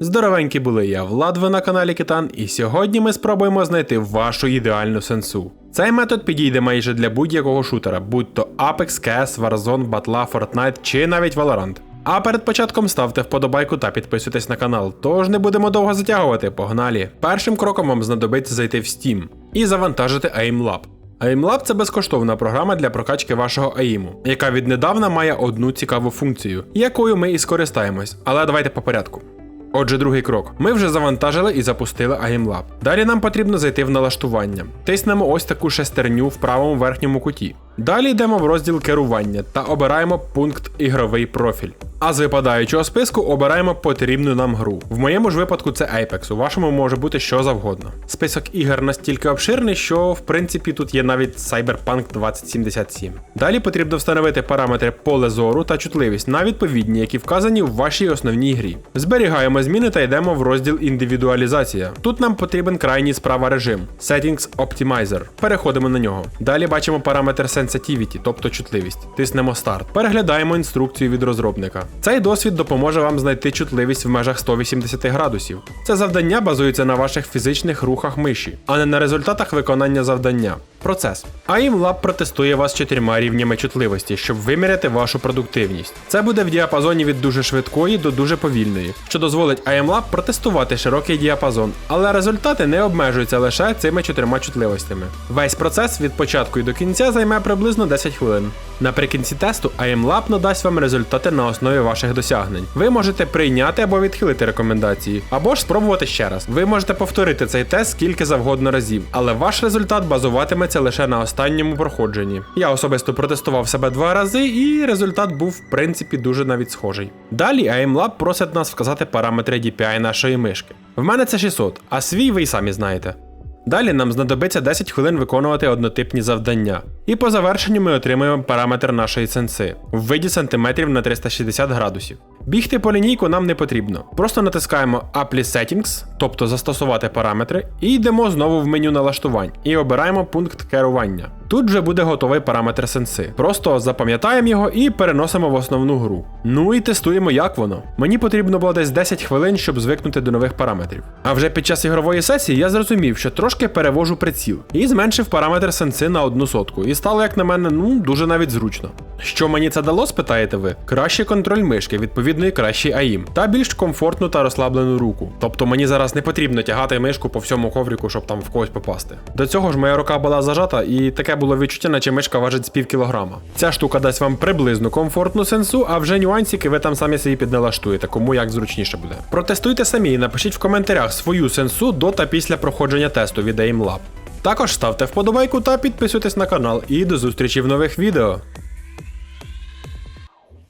Здоровенькі були я, Влад, ви на каналі Китан, і сьогодні ми спробуємо знайти вашу ідеальну сенсу. Цей метод підійде майже для будь-якого шутера, будь то Apex, CS, Warzone, Battle, Fortnite чи навіть Valorant. А перед початком ставте вподобайку та підписуйтесь на канал, тож не будемо довго затягувати, погнали. Першим кроком вам знадобиться зайти в Steam і завантажити AimLab. AimLab – це безкоштовна програма для прокачки вашого аїму, яка віднедавна має одну цікаву функцію, якою ми і скористаємось. Але давайте по порядку. Отже, другий крок. Ми вже завантажили і запустили AimLab. Далі нам потрібно зайти в налаштування. Тиснемо ось таку шестерню в правому верхньому куті. Далі йдемо в розділ керування та обираємо пункт ігровий профіль. А з випадаючого списку обираємо потрібну нам гру. В моєму ж випадку це Apex, у вашому може бути що завгодно. Список ігор настільки обширний, що в принципі тут є навіть Cyberpunk 2077. Далі потрібно встановити параметри поле зору та чутливість на відповідні, які вказані в вашій основній грі. Зберігаємо зміни та йдемо в розділ індивідуалізація. Тут нам потрібен крайній справа режим Settings Optimizer. Переходимо на нього. Далі бачимо параметр Sensitivity, тобто чутливість. Тиснемо Старт. Переглядаємо інструкцію від розробника. Цей досвід допоможе вам знайти чутливість в межах 180 градусів. Це завдання базується на ваших фізичних рухах миші, а не на результатах виконання завдання. Процес. AIMLab протестує вас чотирма рівнями чутливості, щоб виміряти вашу продуктивність. Це буде в діапазоні від дуже швидкої до дуже повільної, що дозволить AIMLab протестувати широкий діапазон, але результати не обмежуються лише цими чотирма чутливостями. Весь процес від початку і до кінця займе приблизно 10 хвилин. Наприкінці тесту AIMLab надасть вам результати на основі ваших досягнень. Ви можете прийняти або відхилити рекомендації, або ж спробувати ще раз. Ви можете повторити цей тест скільки завгодно разів, але ваш результат базуватиметься лише на останньому проходженні. Я особисто протестував себе два рази, і результат був в принципі дуже навіть схожий. Далі AIMLab просить нас вказати параметри DPI нашої мишки. В мене це 600, а свій ви й самі знаєте. Далі нам знадобиться 10 хвилин виконувати однотипні завдання. І по завершенню ми отримуємо параметр нашої сенси в виді сантиметрів на 360 градусів. Бігти по лінійку нам не потрібно. Просто натискаємо Apply Settings, тобто застосувати параметри, і йдемо знову в меню налаштувань і обираємо пункт керування. Тут вже буде готовий параметр сенси. Просто запам'ятаємо його і переносимо в основну гру. Ну і тестуємо, як воно. Мені потрібно було десь 10 хвилин, щоб звикнути до нових параметрів. А вже під час ігрової сесії я зрозумів, що трошки перевожу приціл і зменшив параметр сенси на одну сотку. І стало, як на мене, ну дуже навіть зручно. Що мені це дало, спитаєте ви? Кращий контроль мишки, відповідно і кращий АІМ, та більш комфортну та розслаблену руку. Тобто мені зараз не потрібно тягати мишку по всьому ковріку, щоб там в когось попасти. До цього ж моя рука була зажата, і таке було відчуття, наче мишка важить з пів кілограма. Ця штука дасть вам приблизну комфортну сенсу, а вже нюансики ви там самі собі підналаштуєте, кому як зручніше буде. Протестуйте самі і напишіть в коментарях свою сенсу до та після проходження тесту від AIMLab. Також ставте вподобайку та підписуйтесь на канал і до зустрічі в нових відео.